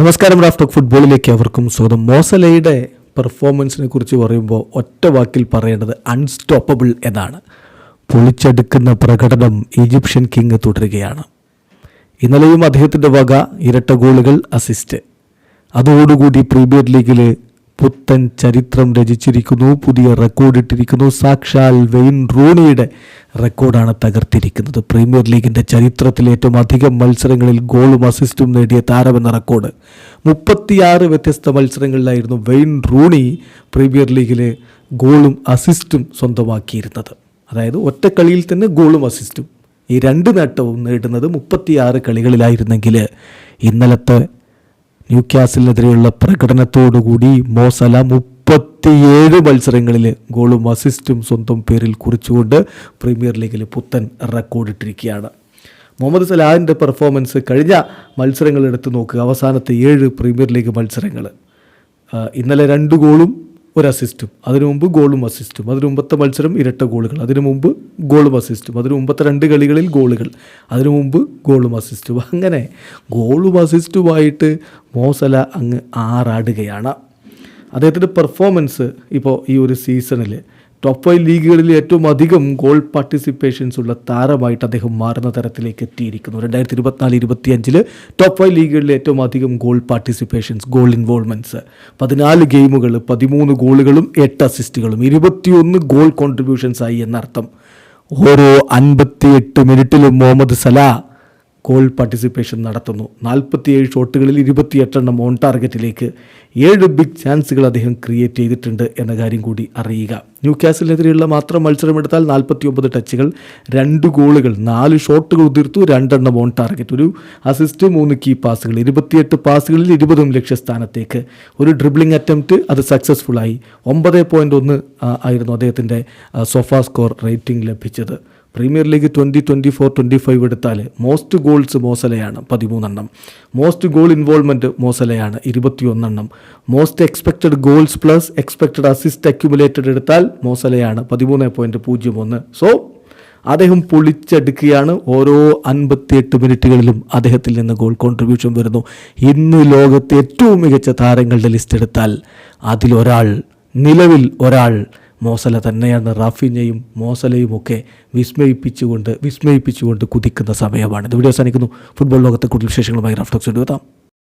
നമസ്കാരം റാഫ്റ്റോക്ക് ഫുട്ബോളിലേക്ക് അവർക്കും സ്വാഗതം. മോസലയുടെ പെർഫോമൻസിനെ കുറിച്ച് പറയുമ്പോൾ ഒറ്റ വാക്കിൽ പറയേണ്ടത് അൺസ്റ്റോപ്പബിൾ എന്നാണ്. പൊളിച്ചെടുക്കുന്ന പ്രകടനം ഈജിപ്ഷ്യൻ കിങ് തുടരുകയാണ്. ഇന്നലെയും അദ്ദേഹത്തിന്റെ വക ഇരട്ട ഗോളുകൾ അസിസ്റ്റ് അതോടുകൂടി പ്രീമിയർ ലീഗിൽ പുത്തൻ ചരിത്രം രചിച്ചിരിക്കുന്നു പുതിയ റെക്കോർഡ് ഇട്ടിരിക്കുന്നു. സാക്ഷാൽ വെയിൻ റൂണിയുടെ റെക്കോർഡാണ് തകർത്തിരിക്കുന്നത്. പ്രീമിയർ ലീഗിന്റെ ചരിത്രത്തിൽ ഏറ്റവും അധികം മത്സരങ്ങളിൽ ഗോളും അസിസ്റ്റും നേടിയ താരമെന്ന റെക്കോർഡ്. മുപ്പത്തിയാറ് വ്യത്യസ്ത മത്സരങ്ങളിലായിരുന്നു വെയിൻ റൂണി പ്രീമിയർ ലീഗിൽ ഗോളും അസിസ്റ്റും സ്വന്തമാക്കിയിരുന്നത്. അതായത് ഒറ്റ കളിയിൽ തന്നെ ഗോളും അസിസ്റ്റും. ഈ രണ്ട് നേട്ടവും നേടുന്നത് മുപ്പത്തിയാറ് കളികളിലായിരുന്നെങ്കിൽ ഇന്നലത്തെ ന്യൂക്യാസിനെതിരെയുള്ള പ്രകടനത്തോടുകൂടി മോസല മുപ്പത്തിയേഴ് മത്സരങ്ങളിൽ ഗോളും അസിസ്റ്റും സ്വന്തം പേരിൽ കുറിച്ചുകൊണ്ട് പ്രീമിയർ ലീഗിൽ പുത്തൻ റെക്കോർഡിട്ടിരിക്കുകയാണ് മുഹമ്മദ് സലാഹിന്റെ പെർഫോമൻസ് കഴിഞ്ഞ മത്സരങ്ങൾ എടുത്തു നോക്കുക. അവസാനത്തെ ഏഴ് പ്രീമിയർ ലീഗ് മത്സരങ്ങൾ ഇന്നലെ രണ്ട് ഗോളും ഒരു അസിസ്റ്റും അതിനു മുമ്പ് ഗോളും അസിസ്റ്റും അതിനു മുമ്പത്തെ മത്സരം ഇരട്ട ഗോളുകൾ. അതിനു മുമ്പ് ഗോളും അസിസ്റ്റും അതിനു മുമ്പത്തെ രണ്ട് കളികളിൽ ഗോളുകൾ. അതിനു മുമ്പ് ഗോളും അസിസ്റ്റും അങ്ങനെ ഗോളും അസിസ്റ്റുമായിട്ട് മോസല അങ്ങ് ആറാടുകയാണ്. അദ്ദേഹത്തിന്റെ പെർഫോമൻസ് ഇപ്പോൾ ഈ ഒരു സീസണിൽ ടോപ്പ് ഫൈവ് ലീഗുകളിൽ ഏറ്റവും അധികം ഗോൾ പാർട്ടിസിപ്പേഷൻസ് ഉള്ള താരമായിട്ട് അദ്ദേഹം മാറുന്ന തരത്തിലേക്ക് എത്തിയിരിക്കുന്നു. രണ്ടായിരത്തി ഇരുപത്തിനാല് ഇരുപത്തിയഞ്ചിൽ ടോപ്പ് ഫൈവ് ലീഗുകളിൽ ഏറ്റവും അധികം ഗോൾ പാർട്ടിസിപ്പേഷൻസ് ഗോൾ ഇൻവോൾവ്മെന്റ്സ് പതിനാല് ഗെയിമുകൾ പതിമൂന്ന് ഗോളുകളും എട്ട് അസിസ്റ്റുകളും ഇരുപത്തിയൊന്ന് ഗോൾ കോൺട്രിബ്യൂഷൻസ് ആയി എന്നർത്ഥം. ഓരോ അൻപത്തിയെട്ട് മിനിറ്റിലും മുഹമ്മദ് സലാ ഗോൾ പാർട്ടിസിപ്പേഷൻ നടത്തുന്നു. നാൽപ്പത്തിയേഴ് ഷോട്ടുകളിൽ ഇരുപത്തിയെട്ടെണ്ണം ഓൺ ടാർഗറ്റിലേക്ക് ഏഴ് ബിഗ് ചാൻസുകൾ അദ്ദേഹം ക്രിയേറ്റ് ചെയ്തിട്ടുണ്ട് എന്ന കാര്യം കൂടി അറിയുക. ന്യൂ കാസിലെതിരെയുള്ള മാത്രം മത്സരമെടുത്താൽ നാൽപ്പത്തി ഒമ്പത് ടച്ചുകൾ രണ്ട് ഗോളുകൾ നാല് ഷോട്ടുകൾ ഉതിർത്തു രണ്ടെണ്ണം ഓൺ ടാർഗറ്റ് ഒരു അസിസ്റ്റ് മൂന്ന് കീ പാസുകൾ ഇരുപത്തിയെട്ട് പാസുകളിൽ ഇരുപതും ലക്ഷ്യസ്ഥാനത്തേക്ക്. ഒരു ഡ്രിബ്ലിംഗ് അറ്റംപ്റ്റ് അത് സക്സസ്ഫുള്ളായി ഒമ്പത് പോയിന്റ് ഒന്ന് ആയിരുന്നു അദ്ദേഹത്തിന്റെ സോഫാ സ്കോർ റേറ്റിംഗ് ലഭിച്ചത്. Premier League twenty twenty four twenty five എടുത്താൽ മോസ്റ്റ് ഗോൾസ് മോസലയാണ് പതിമൂന്നെണ്ണം. മോസ്റ്റ് ഗോൾ ഇൻവോൾവ്മെന്റ് മോസലയാണ് ഇരുപത്തിയൊന്നെണ്ണം. Most expected goals plus expected assist accumulated എടുത്താൽ മോസലയാണ് പതിമൂന്ന് പോയിന്റ് പൂജ്യം ഒന്ന്. സോ അദ്ദേഹം പൊളിച്ചെടുക്കുകയാണ്. ഓരോ അൻപത്തിയെട്ട് മിനിറ്റുകളിലും അദ്ദേഹത്തിൽ നിന്ന് ഗോൾ കോൺട്രിബ്യൂഷൻ വരുന്നു. ഇന്ന് ലോകത്തെ ഏറ്റവും മികച്ച താരങ്ങളുടെ ലിസ്റ്റ് എടുത്താൽ അതിലൊരാൾ നിലവിൽ ഒരാൾ മോസല തന്നെയാണ് റാഫിനെയും മോസലയും ഒക്കെ വിസ്മയിപ്പിച്ചുകൊണ്ട് വിസ്മയിപ്പിച്ചുകൊണ്ട് കുതിക്കുന്ന സമയമാണ് ഇത് വീഡിയോ അവസാനിക്കുന്നു. ഫുട്ബോൾ ലോകത്തെ കൂടുതൽ വിശേഷങ്ങളുമായി റാഫ്റ്റോക്സ് എടുത്താം